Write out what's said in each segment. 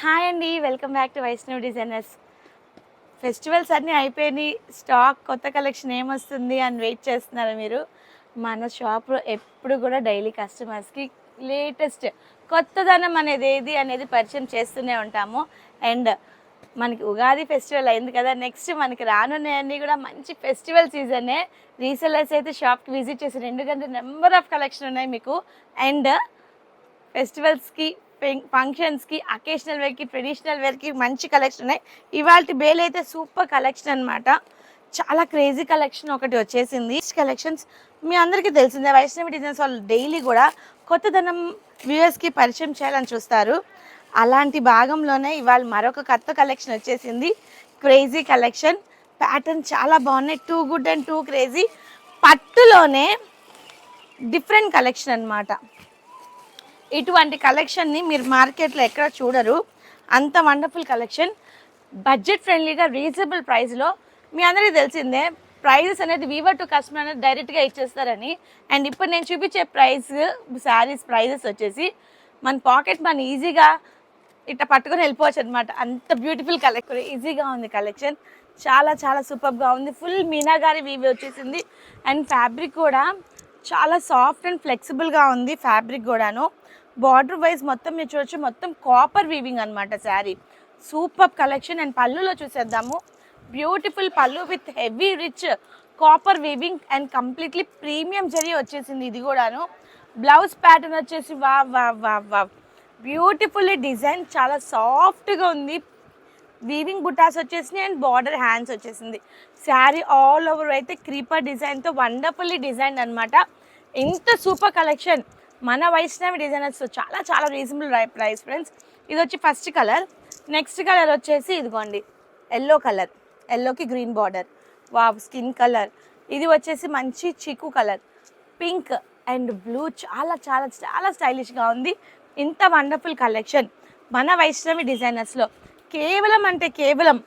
Hi అండి welcome back to Vaishnav designers. Festivals అన్నీ అయిపోయినాయి స్టాక్ కొత్త కలెక్షన్ ఏమొస్తుంది అని వెయిట్ చేస్తున్నారు మీరు? మన షాప్లో ఎప్పుడు కూడా డైలీ కస్టమర్స్కి లేటెస్ట్ కొత్తదనం అనేది ఏది అనేది పరిచయం చేస్తూనే ఉంటాము. అండ్ మనకి ఉగాది ఫెస్టివల్ అయింది కదా నెక్స్ట్ మనకి రానున్నాయన్నీ కూడా మంచి ఫెస్టివల్ సీజనే. రీసెలర్స్ అయితే షాప్కి విజిట్ చేసి ఎందుకంటే నెంబర్ ఆఫ్ కలెక్షన్ ఉన్నాయి మీకు. అండ్ ఫెస్టివల్స్కి ఫంక్షన్స్కి అకేషనల్ వేర్కి ట్రెడిషనల్ వేర్కి మంచి కలెక్షన్ ఉన్నాయి. ఇవాళ బేల్ అయితే సూపర్ కలెక్షన్ అనమాట చాలా క్రేజీ కలెక్షన్ ఒకటి వచ్చేసింది. కలెక్షన్స్ మీ అందరికీ తెలిసిందే. వైష్ణవి డిజైన్స్ వాళ్ళు డైలీ కూడా కొత్తదనం వ్యూవర్స్కి పరిచయం చేయాలని చూస్తారు. అలాంటి భాగంలోనే ఇవాళ మరొక కొత్త కలెక్షన్ వచ్చేసింది. క్రేజీ కలెక్షన్ ప్యాటర్న్ చాలా బాగున్నాయి. Too good and too crazy పట్టులోనే different collection అనమాట ఇటువంటి కలెక్షన్ని మీరు మార్కెట్లో ఎక్కడ చూడరు. అంత వండర్ఫుల్ కలెక్షన్ బడ్జెట్ ఫ్రెండ్లీగా రీజనబుల్ ప్రైస్లో మీ అందరికీ తెలిసిందే ప్రైజెస్ అనేది వీవర్ టు కస్టమర్ అనేది డైరెక్ట్గా ఇచ్చేస్తారని. అండ్ ఇప్పుడు నేను చూపించే ప్రైస్ శారీస్ ప్రైజెస్ వచ్చేసి మన పాకెట్ మన ఈజీగా ఇట్లా పట్టుకొని వెళ్ళిపోవచ్చు అనమాట అంత బ్యూటిఫుల్ కలెక్షన్ ఈజీగా ఉంది కలెక్షన్ చాలా చాలా సూపర్గా ఉంది. ఫుల్ మీనాగారి వీవి వచ్చేసింది. అండ్ ఫ్యాబ్రిక్ కూడా చాలా సాఫ్ట్ అండ్ ఫ్లెక్సిబుల్గా ఉంది ఫ్యాబ్రిక్ కూడాను. బార్డర్ వైజ్ మొత్తం మీరు చూడొచ్చు. మొత్తం కాపర్ వీవింగ్ అనమాట శారీ. సూపర్ కలెక్షన్ అండ్ పళ్ళులో చూసేద్దాము. బ్యూటిఫుల్ పళ్ళు with heavy rich copper weaving and completely premium zari వచ్చేసింది ఇది కూడాను. బ్లౌజ్ ప్యాటర్న్ వచ్చేసి వా వా వా వా. బ్యూటిఫుల్ డిజైన్ చాలా సాఫ్ట్గా ఉంది. వీవింగ్ బుటాస్ వచ్చేసినాయి అండ్ బార్డర్ హ్యాండ్స్ వచ్చేసింది. శారీ ఆల్ ఓవర్ అయితే క్రీపర్ డిజైన్తో వండర్ఫుల్లీ డిజైన్ అనమాట ఇంత సూపర్ కలెక్షన్ మన వైష్ణవి డిజైనర్స్ చాలా చాలా రీజనబుల్ ప్రైస్ ఫ్రెండ్స్ ఇది వచ్చి ఫస్ట్ కలర్ నెక్స్ట్ కలర్ వచ్చేసి ఇదిగోండి ఎల్లో కలర్ ఎల్లోకి green border wow skin colour ఇది వచ్చేసి మంచి చిక్కు కలర్ పింక్ అండ్ బ్లూ చాలా చాలా చాలా స్టైలిష్గా ఉంది. ఇంత వండర్ఫుల్ కలెక్షన్ మన వైష్ణవి డిజైనర్స్లో కేవలం అంటే కేవలం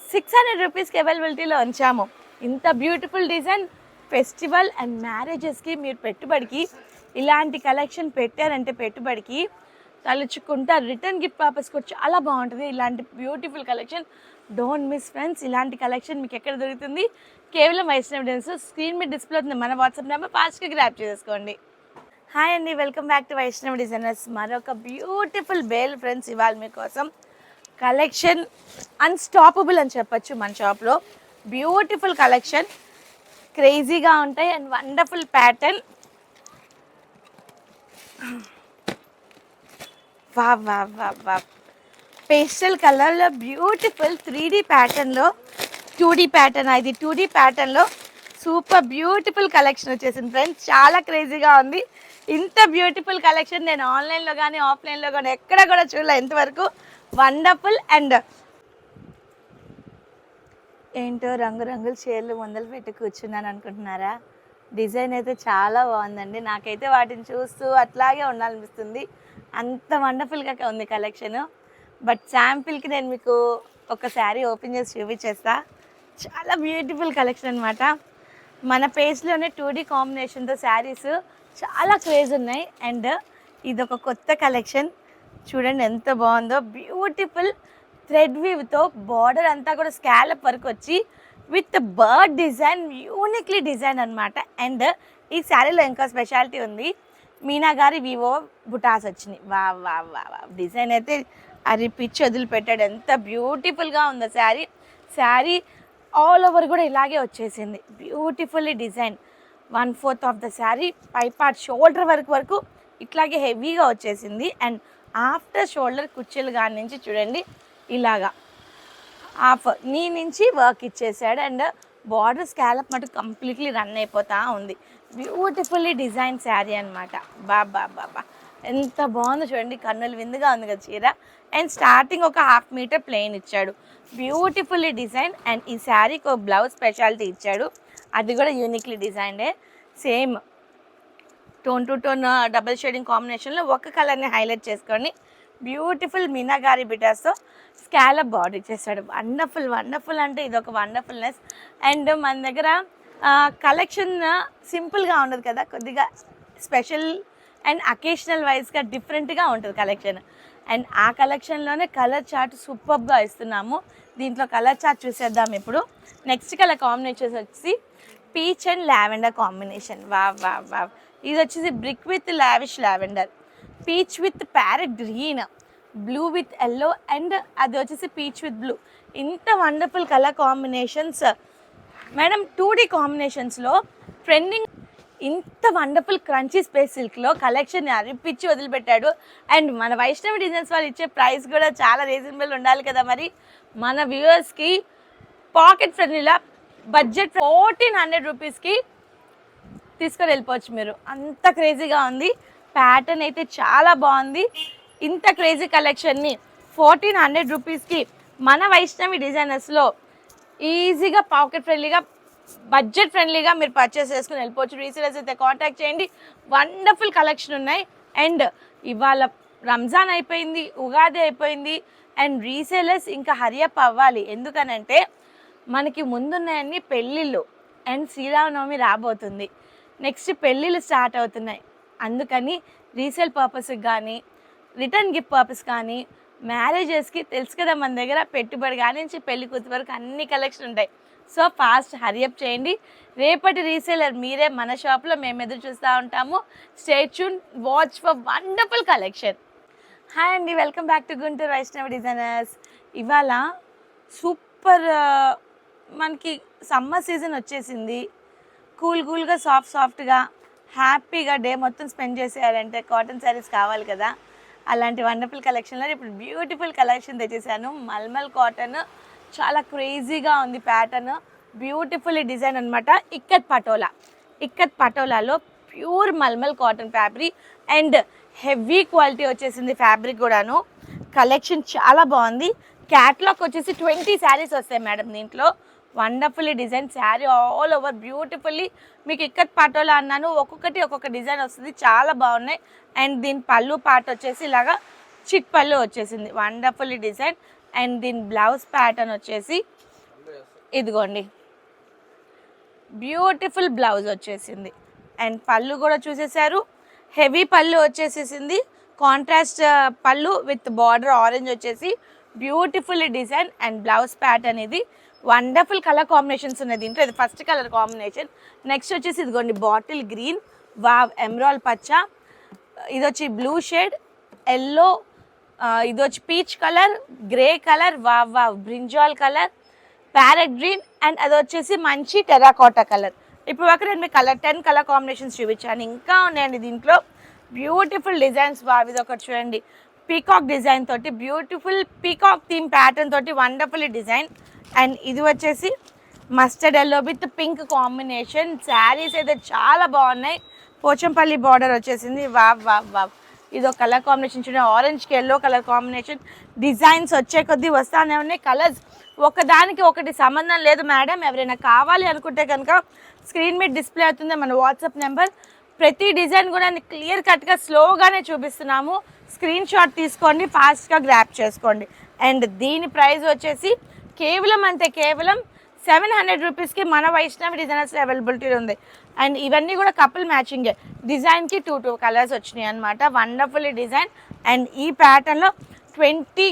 సిక్స్ హండ్రెడ్ రూపీస్కి అవైలబిలిటీలో ఉంచాము. ఇంత బ్యూటిఫుల్ డిజైన్ ఫెస్టివల్ అండ్ మ్యారేజెస్కి మీరు పెట్టుబడికి ఇలాంటి కలెక్షన్ పెట్టారంటే పెట్టుబడికి తలుచుకుంటా రిటర్న్ గిఫ్ట్ పర్పస్ కూడా చాలా బాగుంటుంది. ఇలాంటి beautiful collection. Don't miss friends ఇలాంటి కలెక్షన్ మీకు ఎక్కడ దొరుకుతుంది? కేవలం వైష్ణవ్ డెన్స్ స్క్రీన్ మీద డిస్ప్లే అవుతుంది. మన వాట్సాప్ నెంబర్ ఫాస్ట్గా గ్రాప్ చేసుకోండి. హాయ్ అండి. Welcome back to Vaishnav designers మరొక బ్యూటిఫుల్ బేల్ ఫ్రెండ్స్ ఇవాళ మీకోసం కలెక్షన్ అన్స్టాపబుల్ అని చెప్పొచ్చు మన షాప్లో బ్యూటిఫుల్ కలెక్షన్. క్రేజీగా ఉంటాయి. అండ్ వండర్ఫుల్ ప్యాటర్న్ వా వా వా వా. పేస్టల్ కలర్లో బ్యూటిఫుల్ త్రీ డీ ప్యాటర్న్లో టూ డీ ప్యాటర్న్ ఇది టూ డీ ప్యాటర్న్లో సూపర్ బ్యూటిఫుల్ కలెక్షన్ వచ్చేసింది. ఫ్రెండ్స్ చాలా క్రేజీగా ఉంది. ఇంత బ్యూటిఫుల్ కలెక్షన్ నేను ఆన్లైన్లో కానీ ఆఫ్లైన్లో కానీ ఎక్కడ కూడా చూడలే ఇంతవరకు. వండర్ఫుల్ అండ్ ఏంటో రంగురంగుల చీరలు ముందలు పెట్టి కూర్చున్నాను అనుకుంటున్నారా? డిజైన్ అయితే చాలా బాగుందండి. నాకైతే వాటిని చూస్తూ అట్లాగే ఉండాలనిపిస్తుంది. అంత వండర్ఫుల్గా ఉంది కలెక్షన్ బట్ శాంపిల్కి నేను మీకు ఒక శారీ ఓపెన్ చేసి చూపించేస్తా. చాలా బ్యూటిఫుల్ కలెక్షన్ అనమాట మన పేజ్లోనే టూ డీ కాంబినేషన్తో శారీస్ చాలా క్రేజ్ ఉన్నాయి. అండ్ ఇది ఒక కొత్త కలెక్షన్ చూడండి ఎంత బాగుందో. బ్యూటిఫుల్ థ్రెడ్ వీవ్తో బార్డర్ అంతా కూడా స్కాలప్ వరకు వచ్చి with bird design uniquely design అనమాట అండ్ ఈ శారీలో ఇంకా స్పెషాలిటీ ఉంది. మీనా గారి వివో బుటాస్ వచ్చినాయి. వా వా వా వా. డిజైన్ అయితే అది పిచ్చి వదిలిపెట్టాడు. ఎంత బ్యూటిఫుల్గా ఉందో శారీ. శారీ ఆల్ ఓవర్ కూడా ఇలాగే వచ్చేసింది. Beautifully design. One fourth of the saree pi part shoulder వరకు వరకు ఇట్లాగే హెవీగా వచ్చేసింది. అండ్ ఆఫ్టర్ షోల్డర్ కుర్చీలు కాడి నుంచి చూడండి ఇలాగా. హాఫ్ నీ నుంచి వర్క్ ఇచ్చేసాడు అండ్ బార్డర్ స్కాలప్ మటు కంప్లీట్లీ రన్ అయిపోతా ఉంది. బ్యూటిఫుల్లీ డిజైన్ శారీ అనమాట బాబా బాబా ఎంత బాగుందో చూడండి కన్నులు విందుగా ఉంది కదా చీర. అండ్ స్టార్టింగ్ ఒక హాఫ్ మీటర్ ప్లెయిన్ ఇచ్చాడు. బ్యూటిఫుల్లీ డిజైన్ అండ్ ఈ శారీకి ఒక బ్లౌజ్ స్పెషాలిటీ ఇచ్చాడు. అది కూడా uniquely డిజైన్డే same tone to tone double shading కాంబినేషన్లో ఒక కలర్ని హైలైట్ చేసుకొని బ్యూటిఫుల్ మీనాగారి బిటాస్తో స్కాలప్ బాడీ చేశాడు. వండర్ఫుల్ వండర్ఫుల్ అంటే ఇది ఒక వండర్ఫుల్నెస్. అండ్ మన దగ్గర కలెక్షన్ సింపుల్గా ఉండదు కదా కొద్దిగా స్పెషల్ అండ్ అకేషనల్ వైజ్గా డిఫరెంట్గా ఉంటుంది కలెక్షన్. అండ్ ఆ కలెక్షన్లోనే కలర్ చార్ట్ సూపర్గా ఇస్తున్నాము. దీంట్లో కలర్ చార్ట్ చూసేద్దాం ఇప్పుడు. నెక్స్ట్ కలర్ కాంబినేషన్ వచ్చి peach and lavender combination. Wow wow wow. ఇది వచ్చేసి brick with lavish lavender. Peach with parrot green blue with yellow and అది వచ్చేసి పీచ్ విత్ బ్లూ. ఇంత wonderful colour combinations. Madam two D కాంబినేషన్స్లో trending ఇంత wonderful crunchy space సిల్క్లో collection అరిపించి వదిలిపెట్టాడు. And మన వైష్ణవి డిజైన్స్ వాళ్ళు ఇచ్చే ప్రైస్ కూడా చాలా రీజనబుల్ ఉండాలి కదా మరి. మన వ్యూవర్స్కి పాకెట్ ఫ్రెండ్లీలా బడ్జెట్ ఫోర్టీన్ హండ్రెడ్ రూపీస్కి తీసుకొని వెళ్ళిపోవచ్చు మీరు. అంత క్రేజీగా ఉంది. ప్యాటర్న్ అయితే చాలా బాగుంది. ఇంత క్రేజీ కలెక్షన్ని ఫోర్టీన్ హండ్రెడ్ రూపీస్కి మన వైష్ణవి డిజైనర్స్లో ఈజీగా పాకెట్ ఫ్రెండ్లీగా బడ్జెట్ ఫ్రెండ్లీగా మీరు పర్చేస్ చేసుకుని వెళ్ళిపోవచ్చు. రీసెలర్స్ అయితే కాంటాక్ట్ చేయండి. వండర్ఫుల్ కలెక్షన్ ఉన్నాయి. అండ్ ఇవాళ రంజాన్ అయిపోయింది ఉగాది అయిపోయింది. అండ్ రీసేలర్స్ ఇంకా హరియప్ అవ్వాలి. ఎందుకనంటే మనకి ముందున్నాయన్ని పెళ్ళిళ్ళు. అండ్ శ్రీరామనవమి రాబోతుంది. నెక్స్ట్ పెళ్ళిళ్ళు స్టార్ట్ అవుతున్నాయి. అందుకని రీసేల్ పర్పస్కి కానీ రిటర్న్ గిఫ్ట్ పర్పస్ కానీ మ్యారేజెస్కి తెలుసు కదా మన దగ్గర పెట్టుబడి కానీ నుంచి పెళ్ళి కూతురు వరకు అన్ని కలెక్షన్ ఉంటాయి. సో ఫాస్ట్ హరియప్ చేయండి. రేపటి రీసేలర్ మీరే మన షాప్లో మేము ఎదురు చూస్తూ ఉంటాము. Stay tuned watch for wonderful collection hi అండి welcome back to Guntur Vaishnava designers ఇవాళ సూపర్ uh, మనకి సమ్మర్ సీజన్ వచ్చేసింది. కూల్ కూల్గా సాఫ్ట్ సాఫ్ట్గా హ్యాపీగా డే మొత్తం స్పెండ్ చేసేయాలంటే కాటన్ శారీస్ కావాలి కదా. అలాంటి వండర్ఫుల్ కలెక్షన్లో ఇప్పుడు బ్యూటిఫుల్ కలెక్షన్ తెచ్చేసాను. మల్మల్ కాటన్ చాలా క్రేజీగా ఉంది ప్యాటర్న్. బ్యూటిఫుల్ డిజైన్ అనమాట ikat patola. Ikat పటోలాలో pure malmal cotton fabric and heavy quality వచ్చేసింది ఫ్యాబ్రిక్ కూడాను. కలెక్షన్ చాలా బాగుంది. క్యాట్లాగ్ వచ్చేసి ట్వంటీ శారీస్ వస్తాయి మేడం దీంట్లో. Wonderfully design saree all over beautifully. మీకు ఇక్కత్ పాటోలా అన్నాను ఒక్కొక్కటి ఒక్కొక్క డిజైన్ వస్తుంది చాలా బాగున్నాయి. అండ్ దీని పళ్ళు పాట వచ్చేసి ఇలాగా చిట్ పళ్ళు వచ్చేసింది వండర్ఫుల్లీ డిజైన్. అండ్ దీని బ్లౌజ్ ప్యాటర్న్ వచ్చేసి ఇదిగోండి. బ్యూటిఫుల్ బ్లౌజ్ వచ్చేసింది. అండ్ పళ్ళు కూడా చూసేసారు హెవీ పళ్ళు వచ్చేసేసింది. కాంట్రాస్ట్ పళ్ళు విత్ బార్డర్ ఆరెంజ్ వచ్చేసి beautiful design and blouse pattern ఇది. వండర్ఫుల్ కలర్ కాంబినేషన్స్ ఉన్నాయి దీంట్లో. ఇది ఫస్ట్ కలర్ కాంబినేషన్ నెక్స్ట్ వచ్చేసి ఇదిగోండి బాటిల్ గ్రీన్ వావ్ ఎమరాల్ పచ్చ. ఇది వచ్చి బ్లూ షేడ్ ఎల్లో ఇది వచ్చి peach colour grey colour wow wow brinjal colour parrot green and అది వచ్చేసి మంచి టెరాకోటా కలర్ ఇప్పుడు వరకు నేను మీకు కలర్ టెన్ కలర్ కాంబినేషన్స్ చూపించాను. ఇంకా ఉన్నాయండి దీంట్లో. బ్యూటిఫుల్ డిజైన్స్ బావి ఇది ఒకటి చూడండి. పీకాక్ డిజైన్ తోటి బ్యూటిఫుల్ పీకాక్ థీమ్ ప్యాటర్న్ తోటి వండర్ఫుల్ డిజైన్ అండ్ ఇది వచ్చేసి mustard yellow with pink combination. Saris అయితే చాలా బాగున్నాయి. పోచంపల్లి బార్డర్ వచ్చేసింది. Wow wow wow. ఇది ఒక కలర్ కాంబినేషన్ చూడండి. ఆరెంజ్కి ఎల్లో కలర్ కాంబినేషన్. డిజైన్స్ వచ్చే కొద్దీ వస్తానే ఉన్నాయి. కలర్స్ ఒకదానికి ఒకటి సంబంధం లేదు మేడం. ఎవరైనా కావాలి అనుకుంటే కనుక స్క్రీన్ మీద డిస్ప్లే అవుతుంది మన వాట్సాప్ నెంబర్. ప్రతి డిజైన్ కూడా క్లియర్ కట్గా స్లోగానే చూపిస్తున్నాము. స్క్రీన్ షాట్ తీసుకోండి ఫాస్ట్గా గ్రాప్ చేసుకోండి. అండ్ దీని ప్రైస్ వచ్చేసి కేవలం అంతే కేవలం సెవెన్ హండ్రెడ్ రూపీస్కి మన వైష్ణవి డిజైనర్స్ అవైలబిలిటీ ఉంది. అండ్ ఇవన్నీ కూడా కపుల్ మ్యాచింగే. డిజైన్కి టూ టూ కలర్స్ వచ్చినాయి అనమాట వండర్ఫుల్ డిజైన్. అండ్ ఈ ప్యాటర్న్లో ట్వంటీ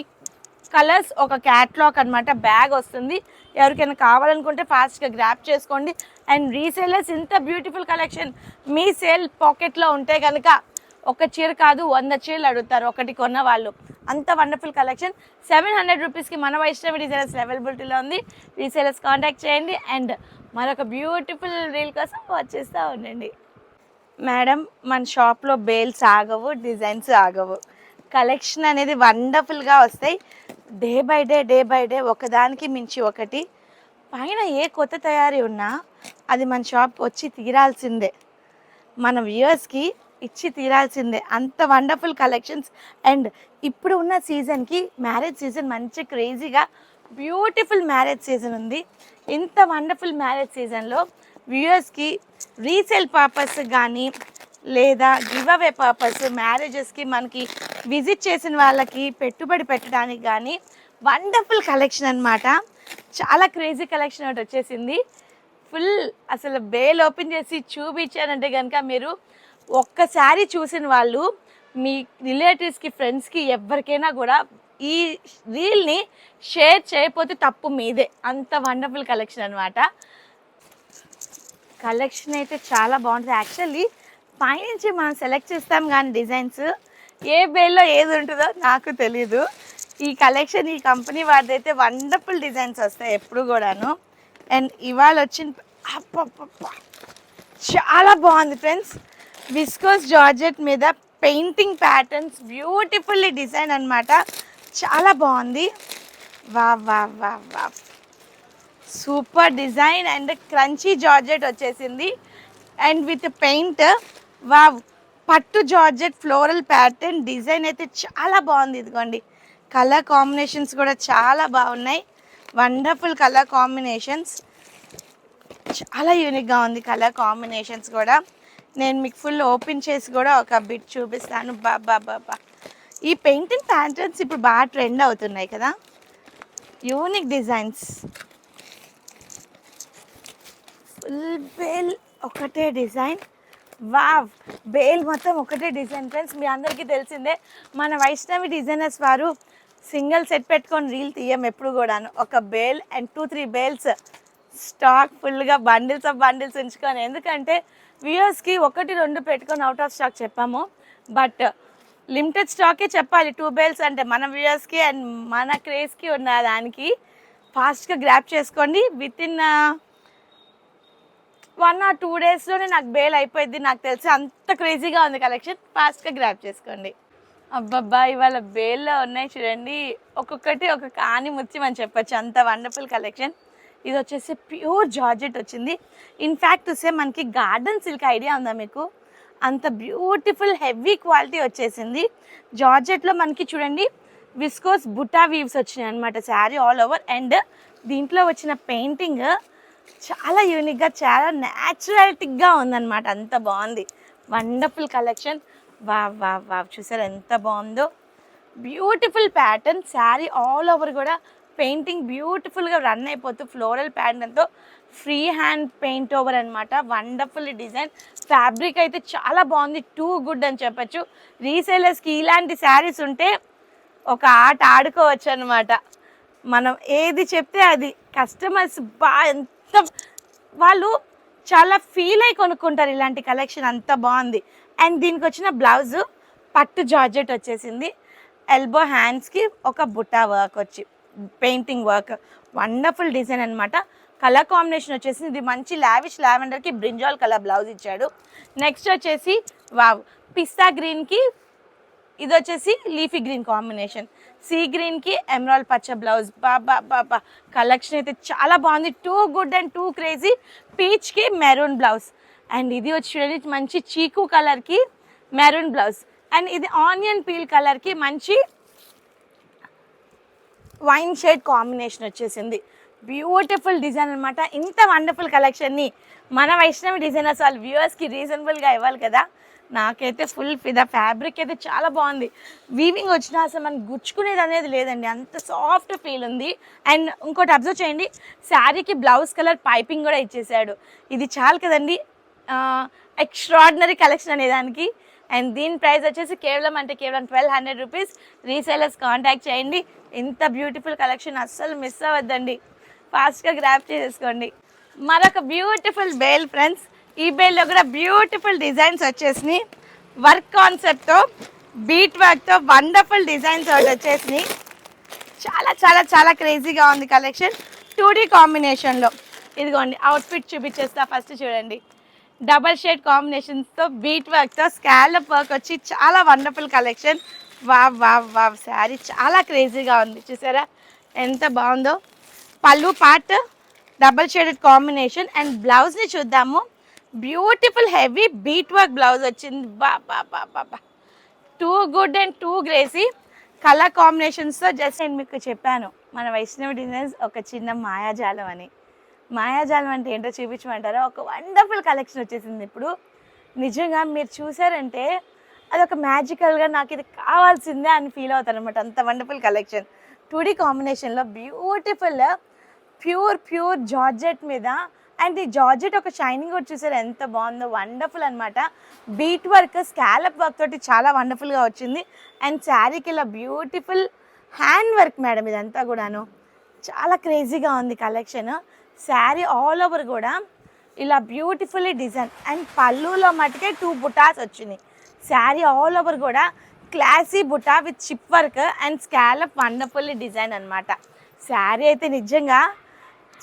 కలర్స్ ఒక క్యాట్లాగ్ అనమాట బ్యాగ్ వస్తుంది. ఎవరికైనా కావాలనుకుంటే ఫాస్ట్గా గ్రాప్ చేసుకోండి. అండ్ రీసేలర్స్ ఇంత బ్యూటిఫుల్ కలెక్షన్. మీ సేల్ పాకెట్లో ఉంటే కనుక ఒక చీర కాదు వంద చీరలు అడుగుతారు. ఒకటి కొన్న వాళ్ళు అంత వండర్ఫుల్ కలెక్షన్ సెవెన్ హండ్రెడ్ రూపీస్కి మన వైష్ణవి డిజైనర్స్ అవైలబిలిటీలో ఉంది. రీసేలర్స్ కాంటాక్ట్ చేయండి. అండ్ మరొక బ్యూటిఫుల్ రీల్ కోసం వచ్చేస్తూ ఉండండి. మేడం మన షాప్లో బేల్స్ ఆగవు డిజైన్స్ ఆగవు. కలెక్షన్ అనేది వండర్ఫుల్గా వస్తాయి. Day by day day by day ఒకదానికి మించి ఒకటి. పైన ఏ కొత్త తయారీ ఉన్నా అది మన షాప్ వచ్చి తీరాల్సిందే. మన వ్యూయర్స్కి ఇచ్చి తీరాల్సిందే. అంత వండర్ఫుల్ కలెక్షన్స్. అండ్ ఇప్పుడు ఉన్న సీజన్కి మ్యారేజ్ సీజన్ మంచి క్రేజీగా బ్యూటిఫుల్ మ్యారేజ్ సీజన్ ఉంది. ఇంత వండర్ఫుల్ మ్యారేజ్ సీజన్లో వ్యూయర్స్కి రీసేల్ పర్పస్ కానీ లేదా గివ్ అవే పర్పస్ మ్యారేజెస్కి మనకి విజిట్ చేసిన వాళ్ళకి పెట్టుబడి పెట్టడానికి కానీ వండర్ఫుల్ కలెక్షన్ అన్నమాట. చాలా క్రేజీ కలెక్షన్ ఒకటి వచ్చేసింది. ఫుల్ అసలు బేల్ ఓపెన్ చేసి చూపించారంటే కనుక మీరు ఒక్కసారి చూసిన వాళ్ళు మీ రిలేటివ్స్కి ఫ్రెండ్స్కి ఎవరికైనా కూడా ఈ రీల్ని షేర్ చేయకపోతే తప్పు మీదే. అంత వండర్ఫుల్ కలెక్షన్ అనమాట కలెక్షన్ అయితే చాలా బాగుంటుంది. యాక్చువల్లీ పైనుంచి మనం సెలెక్ట్ చేస్తాం కానీ డిజైన్స్ ఏ బేల్లో ఏది ఉంటుందో నాకు తెలీదు. ఈ కలెక్షన్ ఈ కంపెనీ వాడిదైతే వండర్ఫుల్ డిజైన్స్ వస్తాయి ఎప్పుడు కూడాను. అండ్ ఇవాళ వచ్చిన అప్ప చాలా బాగుంది ఫ్రెండ్స్ విస్కోస్ జార్జెట్ మీద పెయింటింగ్ ప్యాటర్న్స్ బ్యూటిఫుల్లీ డిజైన్ అనమాట చాలా బాగుంది. వా వా వా వా. Super design and crunchy georgette వచ్చేసింది. అండ్ విత్ పెయింట్ వావ్ పట్టు జార్జెట్ ఫ్లోరల్ ప్యాటర్న్ డిజైన్ అయితే చాలా బాగుంది ఇదిగోండి. కలర్ కాంబినేషన్స్ కూడా చాలా బాగున్నాయి. వండర్ఫుల్ కలర్ కాంబినేషన్స్ చాలా యూనిక్గా ఉంది కలర్ కాంబినేషన్స్ కూడా. నేను మీకు ఫుల్ ఓపెన్ చేసి కూడా ఒక బిట్ చూపిస్తాను. బాబా బాబా ఈ పెయింటింగ్ ప్యాటర్న్స్ ఇప్పుడు బాగా ట్రెండ్ అవుతున్నాయి కదా? యూనిక్ డిజైన్స్ ఫుల్ బేల్ ఒకటే డిజైన్ వావ్ బేల్ మొత్తం ఒకటే డిజైన్ ఫ్రెండ్స్ మీ అందరికీ తెలిసిందే మన వైష్ణవి డిజైనర్స్ వారు సింగిల్ సెట్ పెట్టుకొని రీల్ తీయం ఎప్పుడు కూడాను. ఒక bale and two three bales stock ఫుల్గా బండిల్స్ ఆఫ్ బండిల్స్ ఉంచుకొని. ఎందుకంటే వ్యూయర్స్కి ఒకటి రెండు పెట్టుకొని అవుట్ ఆఫ్ స్టాక్ చెప్పాము. బట్ లిమిటెడ్ స్టాకే చెప్పాలి. టూ బేల్స్ అంటే మన వ్యూయర్స్కి అండ్ మన క్రేజ్కి ఉన్న దానికి ఫాస్ట్గా గ్రాప్ చేసుకోండి. With in one or two డేస్లోనే నాకు బేల్ అయిపోయింది నాకు తెలిసి అంత క్రేజీగా ఉంది కలెక్షన్ ఫాస్ట్గా గ్రాప్ చేసుకోండి. అబ్బబ్బా ఇవాళ బేల్లో ఉన్నాయి చూడండి. ఒక్కొక్కటి ఒక కాని ముత్యం అని చెప్పొచ్చు. అంత వండర్ఫుల్ కలెక్షన్ ఇది వచ్చేసి ప్యూర్ జార్జెట్ వచ్చింది. ఇన్ఫ్యాక్ట్ చూస్తే మనకి గార్డెన్ సిల్క్ ఐడియా ఉందా మీకు? అంత బ్యూటిఫుల్ హెవీ క్వాలిటీ వచ్చేసింది. జార్జెట్లో మనకి చూడండి విస్కోస్ బుటా వీవ్స్ వచ్చినాయి అనమాట శారీ ఆల్ ఓవర్. అండ్ దీంట్లో వచ్చిన పెయింటింగ్ చాలా యూనిక్గా చాలా న్యాచురాలిటిక్గా ఉందన్నమాట. అంత బాగుంది. వండర్ఫుల్ కలెక్షన్ వా వా వా చూసారు ఎంత బాగుందో? Beautiful pattern sari all over కూడా పెయింటింగ్ బ్యూటిఫుల్గా రన్ అయిపోతూ ఫ్లోరల్ ప్యాటర్న్తో ఫ్రీ హ్యాండ్ పెయింట్ ఓవర్ అనమాట వండర్ఫుల్ డిజైన్. ఫ్యాబ్రిక్ అయితే చాలా బాగుంది. టూ గుడ్ అని చెప్పొచ్చు. రీసేలర్స్కి ఇలాంటి శారీస్ ఉంటే ఒక ఆట ఆడుకోవచ్చు అనమాట మనం ఏది చెప్తే అది. కస్టమర్స్ బా ఎంత వాళ్ళు చాలా ఫీల్ అయి కొనుక్కుంటారు ఇలాంటి కలెక్షన్. అంత బాగుంది. అండ్ దీనికి వచ్చిన బ్లౌజు పట్టు జార్జెట్ వచ్చేసింది. ఎల్బో హ్యాండ్స్కి ఒక బుట్టా వర్క్ వచ్చి. పెయింటింగ్ వర్క్ వండర్ఫుల్ డిజైన్ అనమాట కలర్ కాంబినేషన్ వచ్చేసి ఇది మంచి లావిష్ లావెండర్కి బ్రింజాల్ కలర్ బ్లౌజ్ ఇచ్చాడు. నెక్స్ట్ వచ్చేసి వావ్ పిస్తా గ్రీన్కి ఇది వచ్చేసి లీఫీ గ్రీన్ కాంబినేషన్. సీ గ్రీన్కి ఎమరాల్ పచ్చ బ్లౌజ్. బాబా బాబా కలెక్షన్ అయితే చాలా బాగుంది. Too good and too crazy. పీచ్కి maroon blouse. And ఇది వచ్చి చూడండి మంచి చీకు కలర్కి మెరూన్ బ్లౌజ్. అండ్ ఇది ఆనియన్ పీల్ కలర్కి మంచి వైన్ షేడ్ కాంబినేషన్ వచ్చేసింది. బ్యూటిఫుల్ డిజైన్ అనమాట ఇంత వండర్ఫుల్ కలెక్షన్ని మన వైష్ణవి డిజైనర్స్ వాళ్ళు వ్యూవర్స్కి రీజనబుల్గా ఇవ్వాలి కదా. నాకైతే ఫుల్ ఫిదా ఫ్యాబ్రిక్ అయితే చాలా బాగుంది. వీవింగ్ వచ్చినా అసలు మనం గుచ్చుకునేది అనేది లేదండి. అంత సాఫ్ట్ ఫీల్ ఉంది. అండ్ ఇంకోటి అబ్జర్వ్ చేయండి శారీకి బ్లౌజ్ కలర్ పైపింగ్ కూడా ఇచ్చేసాడు. ఇది చాలు కదండి. ఎక్స్ట్రాడినరీ కలెక్షన్ అనేదానికి అండ్ దీని ప్రైస్ వచ్చేసి కేవలం అంటే కేవలం twelve hundred rupees. Resellers contact చేయండి. ఇంత బ్యూటిఫుల్ కలెక్షన్ అస్సలు మిస్ అవ్వద్దండి. ఫాస్ట్గా గ్రాప్ చేసేసుకోండి. మరొక బ్యూటిఫుల్ బేల్ ఫ్రెండ్స్ ఈ బేల్లో కూడా బ్యూటిఫుల్ డిజైన్స్ వచ్చేసినాయి. వర్క్ కాన్సెప్ట్తో బీట్ వర్క్తో వండర్ఫుల్ డిజైన్స్ ఒకటి వచ్చేసినాయి. చాలా చాలా చాలా క్రేజీగా ఉంది కలెక్షన్. టూ డీ కాంబినేషన్లో. ఇదిగోండి అవుట్ఫిట్ చూపించేస్తా ఫస్ట్ చూడండి. డబల్ షేడ్ కాంబినేషన్స్తో బీట్ వర్క్తో స్కాలప్ వర్క్ వచ్చి చాలా wonderful collection. Wow wow wow sari చాలా క్రేజీగా ఉంది. చూసారా? ఎంత బాగుందో. పళ్ళు part double shaded combination and బ్లౌజ్ని చూద్దాము. Beautiful heavy bead work blouse వచ్చింది. బా బా బా బా బా. Too good and too crazy. Colour కాంబినేషన్స్తో just నేను మీకు చెప్పాను. మన వైష్ణవి డిజైన్స్ ఒక చిన్న మాయాజాలం అని. మాయాజాలం అంటే ఏంటో చూపించమంటారా? ఒక వండర్ఫుల్ కలెక్షన్ వచ్చేసింది ఇప్పుడు. నిజంగా మీరు చూసారంటే అది ఒక మ్యాజికల్గా నాకు ఇది కావాల్సిందే అని ఫీల్ అవుతాను అనమాట అంత వండర్ఫుల్ కలెక్షన్ టూ కాంబినేషన్లో బ్యూటిఫుల్ ప్యూర్ ప్యూర్ జార్జెట్ మీద అండ్ ఈ జార్జెట్ ఒక షైనింగ్ కూడా చూసారు? ఎంత బాగుందో వండర్ఫుల్ అనమాట బీట్ వర్క్ స్కాలప్ వర్క్ తోటి చాలా వండర్ఫుల్గా వచ్చింది. అండ్ శారీకి ఇలా బ్యూటిఫుల్ హ్యాండ్ వర్క్ మేడం ఇదంతా కూడాను. చాలా క్రేజీగా ఉంది కలెక్షన్ శారీ ఆల్ ఓవర్ కూడా ఇలా బ్యూటిఫుల్లీ డిజైన్. అండ్ పళ్ళులో మటుకే టూ బుటాస్ వచ్చినాయి. శారీ ఆల్ ఓవర్ కూడా classy buta with chip work and scallop wonderfully design అనమాట శారీ అయితే నిజంగా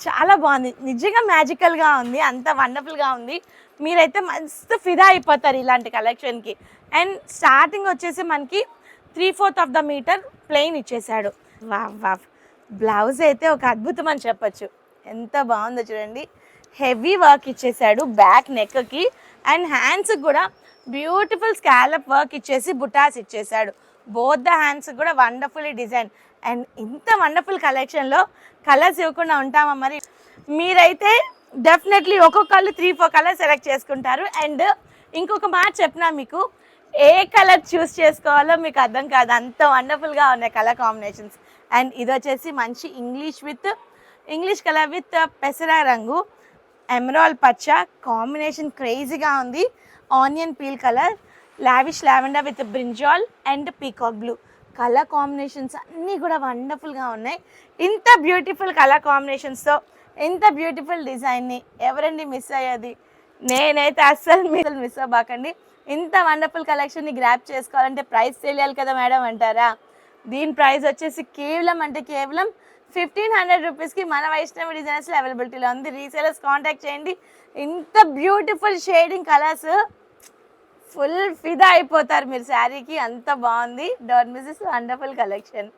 చాలా బాగుంది. నిజంగా మ్యాజికల్గా ఉంది అంత వండర్ఫుల్గా ఉంది. మీరైతే మస్తు ఫిదా అయిపోతారు ఇలాంటి కలెక్షన్కి అండ్ స్టార్టింగ్ వచ్చేసి మనకి three fourth of the meter plain ఇచ్చేసాడు వా వా బ్లౌజ్ అయితే ఒక అద్భుతం అని చెప్పొచ్చు. ఎంత బాగుందో చూడండి. హెవీ వర్క్ ఇచ్చేసాడు బ్యాక్ నెక్కి అండ్ హ్యాండ్స్కి కూడా బ్యూటిఫుల్ స్కాలప్ వర్క్ ఇచ్చేసి బుటాస్ ఇచ్చేసాడు. బోత్ ద హ్యాండ్స్ కూడా వండర్ఫుల్ డిజైన్ అండ్ ఇంత వండర్ఫుల్ కలెక్షన్లో కలర్స్ ఇవ్వకుండా ఉంటామా మరి? మీరైతే డెఫినెట్లీ ఒక్కొక్కళ్ళు త్రీ ఫోర్ కలర్స్ సెలెక్ట్ చేసుకుంటారు. అండ్ ఇంకొక మాట చెప్పినా మీకు? ఏ కలర్ చూస్ చేసుకోవాలో మీకు అర్థం కాదు. అంత వండర్ఫుల్గా ఉన్నాయి కలర్ కాంబినేషన్స్ అండ్ ఇది వచ్చేసి మంచి English with English colour with పెసరా రంగు ఎమరాల్ పచ్చ కాంబినేషన్ క్రేజీగా ఉంది. Onion peel colour lavish lavender with brinjal and peacock blue. Colour combinations అన్నీ కూడా వండర్ఫుల్గా ఉన్నాయి. ఇంత బ్యూటిఫుల్ కలర్ కాంబినేషన్స్తో ఇంత బ్యూటిఫుల్ డిజైన్ని ఎవరండి మిస్ అయ్యేది? నేనైతే అస్సలు మీరు మిస్ అవ్వకండి. ఇంత వండర్ఫుల్ కలెక్షన్ని గ్రాప్ చేసుకోవాలంటే ప్రైస్ తెలియాలి కదా మేడం అంటారా? దీని ప్రైస్ వచ్చేసి కేవలం అంటే కేవలం ఫిఫ్టీన్ హండ్రెడ్ రూపీస్కి మన వైష్ణవ డిజైన్స్లో అవైలబిలిటీలో ఉంది. రీసేలర్స్ కాంటాక్ట్ చేయండి. ఇంత బ్యూటిఫుల్ షేడింగ్ కలర్స్ ఫుల్ ఫిదా అయిపోతారు మీరు శారీకి. అంత బాగుంది. డోర్ మిసెస్ వండర్ఫుల్ కలెక్షన్.